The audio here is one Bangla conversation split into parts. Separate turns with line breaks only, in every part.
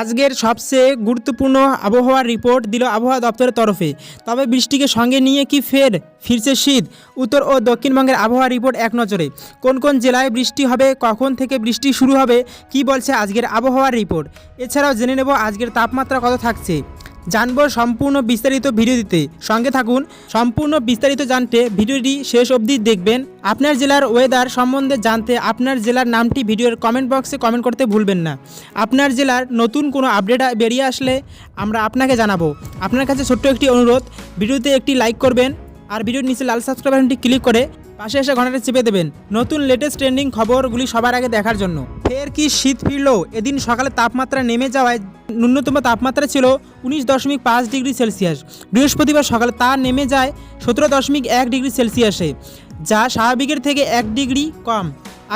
আজকের সবচেয়ে গুরুত্বপূর্ণ আবহাওয়ার রিপোর্ট দিল আবহাওয়া দপ্তরের তরফে। তবে বৃষ্টিকে সঙ্গে নিয়ে কি ফের ফিরছে শীত? উত্তর ও দক্ষিণবঙ্গের আবহাওয়া রিপোর্ট এক নজরে। কোন কোন জেলায় বৃষ্টি হবে, কখন থেকে বৃষ্টি শুরু হবে, কি বলছে আজকের আবহাওয়ার রিপোর্ট? এছাড়াও জেনে নেব আজকের তাপমাত্রা কত থাকছে। জানব সম্পূর্ণ বিস্তারিত ভিডিও দিতে। সঙ্গে থাকুন, সম্পূর্ণ বিস্তারিত জানতে ভিডিওটি শেষ অবধি দেখবেন। আপনার জেলার ওয়েদার সম্বন্ধে জানতে আপনার জেলার নামটি ভিডিওর কমেন্ট বক্সে কমেন্ট করতে ভুলবেন না। আপনার জেলার নতুন কোনো আপডেট বেরিয়ে আসলে আমরা আপনাকে জানাব। আপনার কাছে ছোট্ট একটি অনুরোধ ভিডিওতে একটি লাইক করবেন আর ভিডিওর নিচে লাল সাবস্ক্রাইব বাটনটি ক্লিক করে পাশে এসে ঘন্টাটা চেপে দেবেন। নতুন লেটেস্ট ট্রেন্ডিং খবরগুলি সবার আগে দেখার জন্য। ফের কি শীত ফিরল? এদিন সকালে তাপমাত্রা নেমে যাওয়ায় ন্যূনতম তাপমাত্রা ছিল উনিশ দশমিক পাঁচ ডিগ্রি সেলসিয়াস। বৃহস্পতিবার সকালে তা নেমে যায় সতেরো দশমিক এক ডিগ্রি সেলসিয়াসে, যা স্বাভাবিকের থেকে এক ডিগ্রি কম।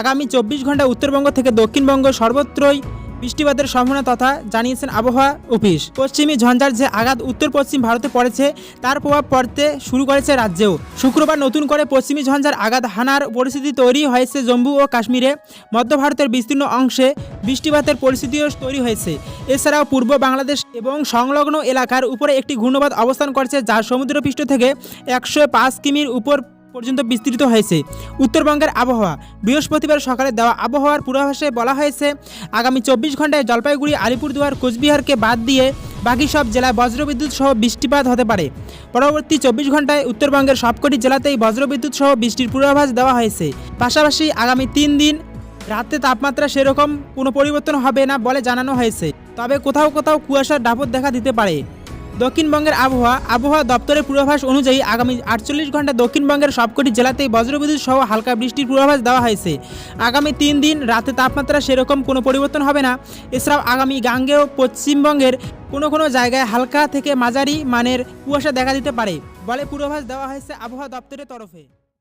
আগামী চব্বিশ ঘণ্টা উত্তরবঙ্গ থেকে দক্ষিণবঙ্গ সর্বত্রই বৃষ্টিপাতের সম্ভাবনা তথা জানিয়েছেন আবহাওয়া অফিস। পশ্চিমী ঝঞ্ঝার যে আঘাত উত্তর পশ্চিম ভারতে পড়েছে, তার প্রভাব পড়তে শুরু করেছে রাজ্যেও। শুক্রবার নতুন করে পশ্চিমী ঝঞ্ঝার আঘাত হানার পরিস্থিতি তৈরি হয়েছে জম্মু ও কাশ্মীরে। মধ্য ভারতের বিস্তীর্ণ অংশে বৃষ্টিপাতের পরিস্থিতিও তৈরি হয়েছে। এছাড়াও পূর্ব বাংলাদেশ এবং সংলগ্ন এলাকার উপরে একটি ঘূর্ণবাদ অবস্থান করছে, যা সমুদ্রপৃষ্ঠ থেকে একশো পাঁচ কিমির উপর পর্যন্ত বিস্তৃত হয়েছে। উত্তরবঙ্গের আবহাওয়া। বৃহস্পতিবার সকালে দেওয়া আবহাওয়ার পূর্বাভাসে বলা হয়েছে, আগামী চব্বিশ ঘন্টায় জলপাইগুড়ি, আলিপুরদুয়ার, কোচবিহারকে বাদ দিয়ে বাকি সব জেলায় বজ্রবিদ্যুৎ সহ বৃষ্টিপাত হতে পারে। পরবর্তী চব্বিশ ঘন্টায় উত্তরবঙ্গের সবকটি জেলাতেই বজ্রবিদ্যুৎ সহ বৃষ্টির পূর্বাভাস দেওয়া হয়েছে। পাশাপাশি আগামী তিন দিন রাতে তাপমাত্রা সেরকম কোনো পরিবর্তন হবে না বলে জানানো হয়েছে। তবে কোথাও কোথাও কুয়াশার দাপট দেখা দিতে পারে। দক্ষিণবঙ্গের আবহাওয়া আবহাওয়া দপ্তরের পূর্বাভাস অনুযায়ী আগামী আটচল্লিশ ঘণ্টা দক্ষিণবঙ্গের সবকটি জেলাতেই বজ্রবিদ্যুৎ সহ হালকা বৃষ্টির পূর্বাভাস দেওয়া হয়েছে। আগামী তিন দিন রাতে তাপমাত্রা সেরকম, কোনো পরিবর্তন হবে না। এছাড়াও আগামী গাঙ্গেয় পশ্চিমবঙ্গের কোনো কোনো জায়গায় হালকা থেকে মাঝারি মানের কুয়াশা দেখা দিতে পারে। বলে পূর্বাভাস দেওয়া হয়েছে আবহাওয়া দপ্তরের তরফে।